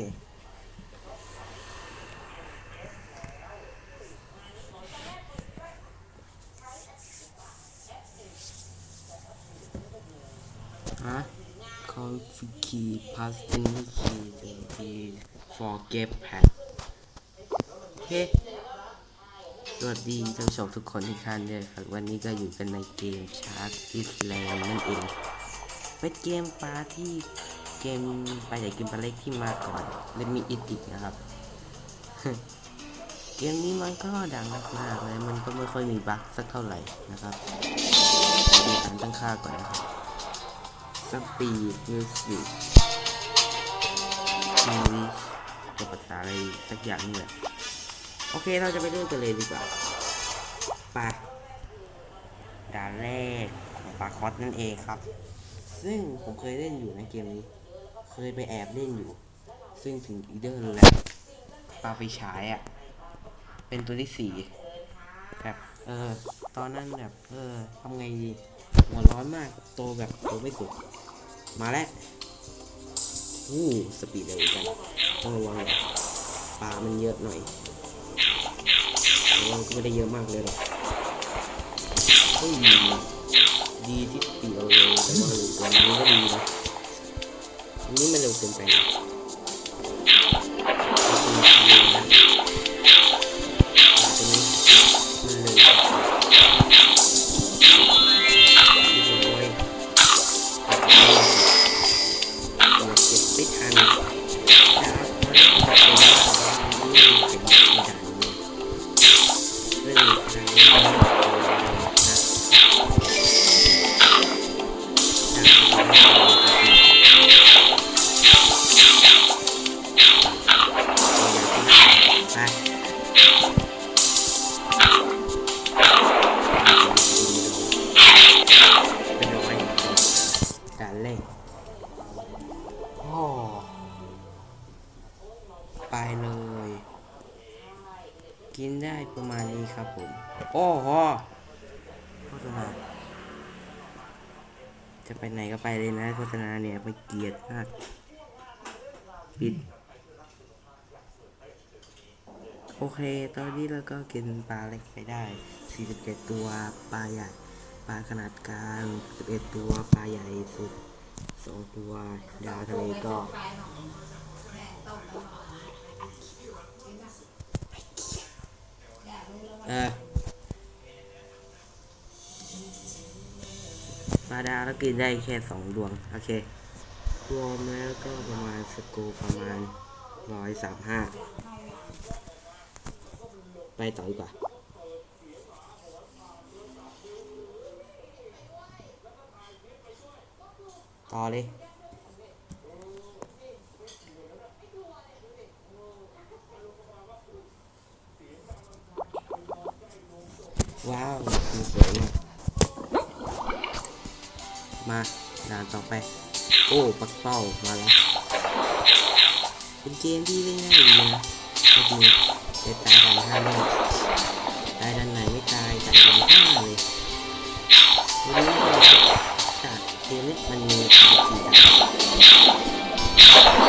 ฮะ call key pass any key to be for get pack โอเคสวัสดีท่านผู้ชมทุกคนที่ท่านด้วยครับ วันนี้ก็อยู่กันในเกม Shark Island นั่นเอง เป็นเกมปลาที่ เกมไปใหญ่กินปลาเล็กที่มาก่อนและมีอิติกนะครับ เกมนี้มันก็ดังมากๆเลยมันก็ไม่ค่อยมีบั๊กสักเท่าไหร่นะครับดูการตั้งค่าก่อนนะครับสปีดมิวสิกมิวสิกภาษาอะไรสักอย่างนี่แหละโอเคเราจะไปเริ่มกันเลยดีกว่าไปด่านแรกของปาคอสนั่นเองครับ ซึ่งผมเคยเล่นอยู่ในเกมนี้ เคยไปแอบเล่นอยู่ ซึ่งถึงอีเดอร์แล้วปลาไฟฉายอะ่ะ เป็นตัวที่สี่แบบเออตอนนั้นแบบเออทำไงดีหัวร้อนมากโตแบบโตไม่สุด มาแล้วอู้สปีดเร็วจังต้องระวังหน่อยปลามันเยอะหน่อยแต่ว่าก็ไม่ได้เยอะมากเลยหรอกเฮ้ยดีที่สปีดเราเร็วแต่ว่าตัวนี้ก็ดีนะ นนี้มันเร็วเกินไปนะเอาตัวนี้นะเอ กินได้ประมาณนี้ครับผม โอ้โหโฆษณาจะไปไหนก็ไปเลยนะโฆษณาเนี่ยไปเกลียดมากปิด โอเค ตอนนี้เราก็กินปลาเล็กไปได้ 47 ตัวปลาใหญ่ ปลาขนาดกลาง11 ตัวปลาใหญ่สุดสองตัว ดาวทะเลก็ ออปลาดาวแล้วกินได้แค่สองดวง โอเค รวมแล้วก็ประมาณสกูประมาณร้อยสามห้าไปต่อดีกว่าต่อเลย ว้าวมีสวยมากมาด่านต่อไป โอ้ปักเป้ามาแล้ว เป็นเกมที่เล่นง่ายดีนะก็ดีแต่ตายก่อนห้าเล่ตายด้านไหนไม่ตายจัดกันห้าเลยวันนี้เราจะจัดเกมนี้มันมีสี่ด่าน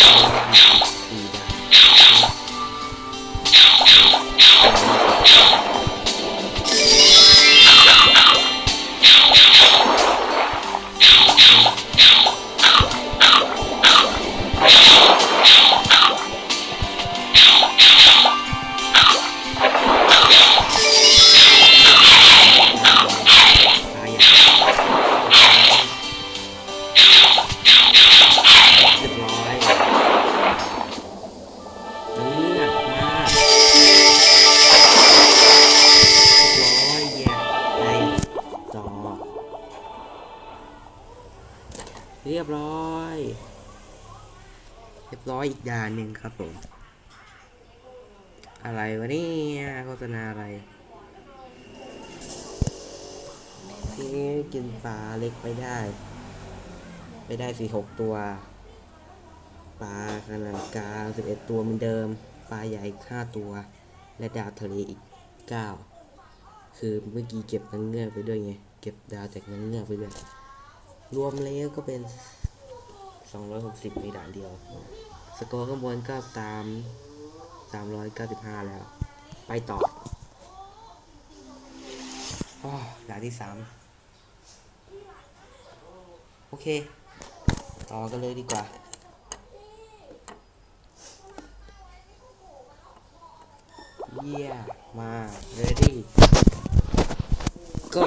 สี่ด่าน อะไรวะเนี่ยโฆษณาอะไร ทีนี้กินปลาเล็กไปได้ไปได้สี่หกตัว ปลาขนาดกลางสิบเอ็ดตัวเหมือนเดิม ปลาใหญ่ห้าตัว และดาวทะเลอีกเก้าคือเมื่อกี้เก็บนางเงือกไปด้วยไง เก็บดาวจากนางเงือกไปด้วย รวมแล้วก็เป็นสองร้อยหกสิบในด่านเดียว สกอร์ข้างบนก็ตาม สามร้อยเก้าสิบห้าแล้ว ไปต่ออด่านที่สามโอเค ต่อกันเลยดีกว่าเยี่ยมา ready go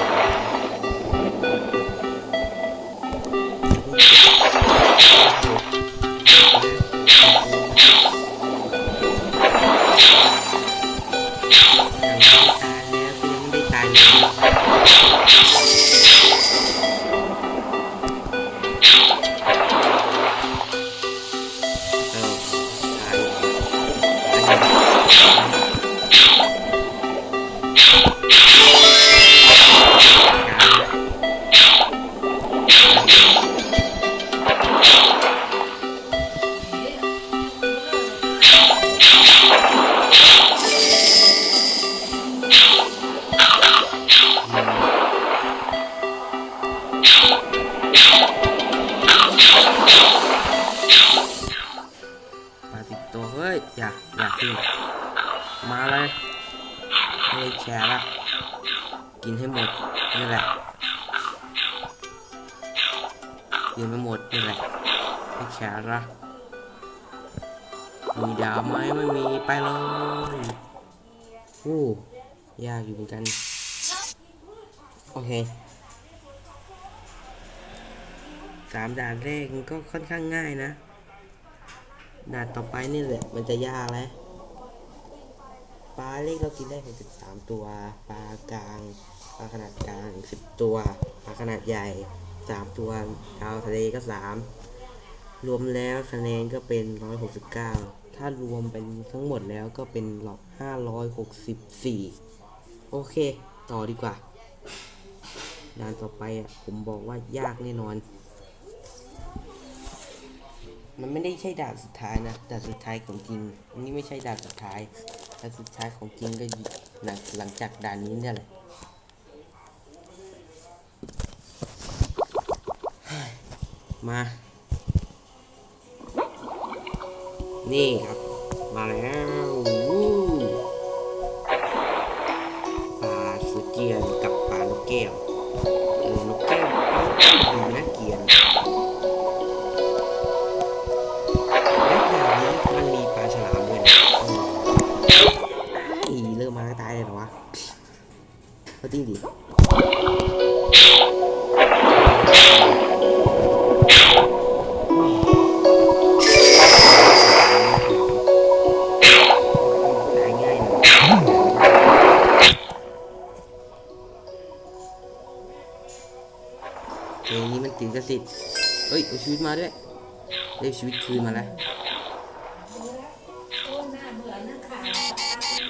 กินไม่หมดนี่แหละไม่แชร์ละมีดาวไหมไม่มีไปเลยโอ้ยากอยู่เหมือนกัน โอเคสามด่านแรกมันก็ค่อนข้างง่ายนะ ด่านต่อไปนี่แหละ มันจะยากแล้วปลาเล็กเรากินได้หกสิบสามตัว ปลากลาง ปลาขนาดกลางสิบตัว ปลาขนาดใหญ่ สามตัวดาวทะเลก็สามรวมแล้วคะแนนก็เป็นร้อยหกสิบเก้าถ้ารวมเป็นทั้งหมดแล้วก็เป็นหลอกห้าร้อยหกสิบสี่โอเค ต่อดีกว่าด่านต่อไปอะผมบอกว่ายากแน่นอน มันไม่ได้ใช่ด่านสุดท้ายนะด่านสุดท้ายของจริงอันนี้ไม่ใช่ด่านสุดท้ายด่านสุดท้ายของจริงก็หลังหลังจากด่านนี้เนี่ยแหละ มา นี่ครับ มาแล้วปลาสุเกียนกับปลานกแก้ว เออนกแก้ว เฮ้ยเอาชีวิตมาด้วยได้ชีวิตคืนมาแล้ว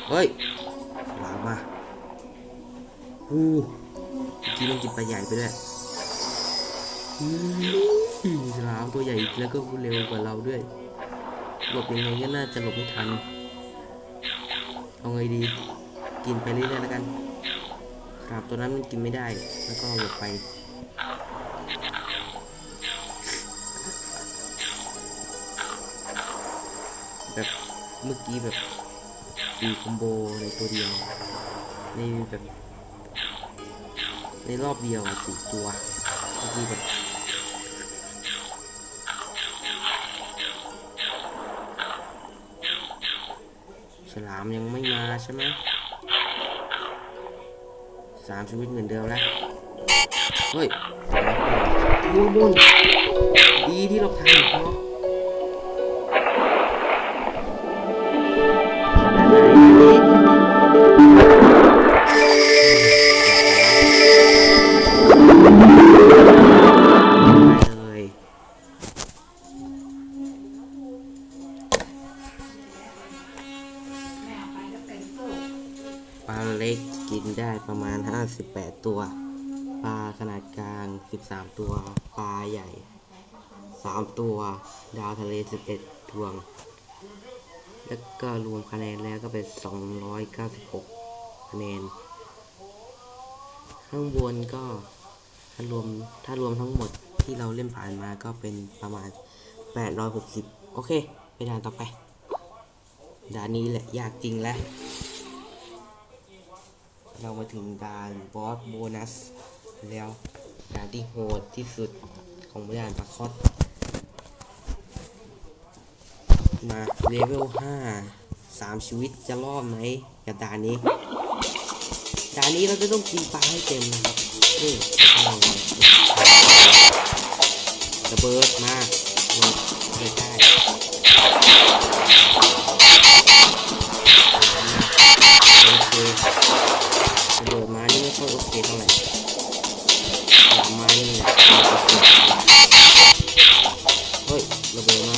เฮ้ยฉลามมาอู้ที่มันกินปลาใหญ่ไปด้วยฉลามตัวใหญ่แล้วก็เร็วกว่าเราด้วยหลบยังไงก็น่าจะหลบไม่ทัน เอาไงดี กินไปเรื่อยๆแล้วกัน ครับตัวนั้นมันกินไม่ได้ แล้วก็หลบไป แบบเมื่อกี้แบบสี่คอมโบในตัวเดียว ในแบบในรอบเดียวสี่ตัวเมื่อกี้แบบฉลามยังไม่มาใช่ไหมสามชีวิตเหมือนเดิมแล้ว เฮ้ยบุญบุญดีที่เราทันเนาะาเล็กกินได้ประมาณ 58 ตัว ปลาขนาดกลาง 13 ตัว ปลาใหญ่ 3 ตัว ดาวทะเล 11ดวง แล้วก็รวมคะแนนแล้วก็เป็น 296 คะแนน ข้างบนก็ถ้ารวมถ้ารวมทั้งหมดที่เราเล่นผ่านมาก็เป็นประมาณ 860 โอเค ไปด่านต่อไป ด่านนี้แหละ ยากจริงแล้ว เรามาถึงด่านบอสโบนัส แล้วด่านที่โหดที่สุดของด่านปาคอสมาเลเวล5 3ชีวิตจะรอดไหมกับด่านนี้ด่านนี้เราจะต้องกินปลาให้เต็มนะครับนี่อาระเบิดมาไม่ได้โอเค ระเบิดมานี่ไม่ค่อยโอเคเท่าไหร่หลังมานี่แหละเฮ้ยระเบิดมา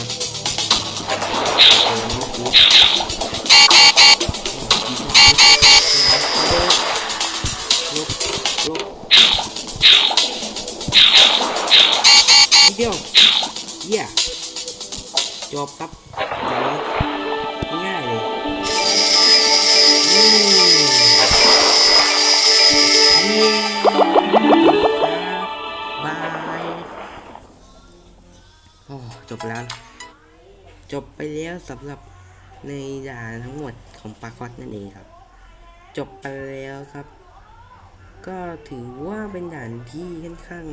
เบิดมาเมื่อกี้ลบลบนิดเดียวเยี่ยจบครับ บายโอ้จบแล้ว จบไปแล้วสำหรับในด่านทั้งหมดของปาคอสนั่นเองครับ จบไปแล้วครับ ก็ถือว่าเป็นด่านที่ค่อนข้าง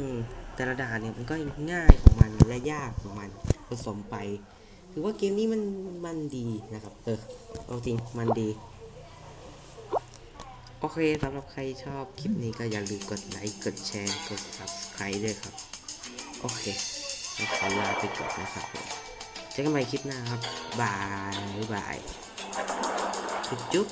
แต่ละด่านเนี่ยมันก็ง่ายของมันและยากของมันผสมไป ถือว่าเกมนี้มันมันดีนะครับ เออเอาจริงมันดี โอเคสำหรับใครชอบคลิปนี้ก็อย่าลืมกดไลค์ กดแชร์ กด subscribe ด้วยครับ โอเคเราขอลาไปก่อนนะครับเจอกันใหม่คลิปหน้าครับ บายบายจุ๊บจุ๊บ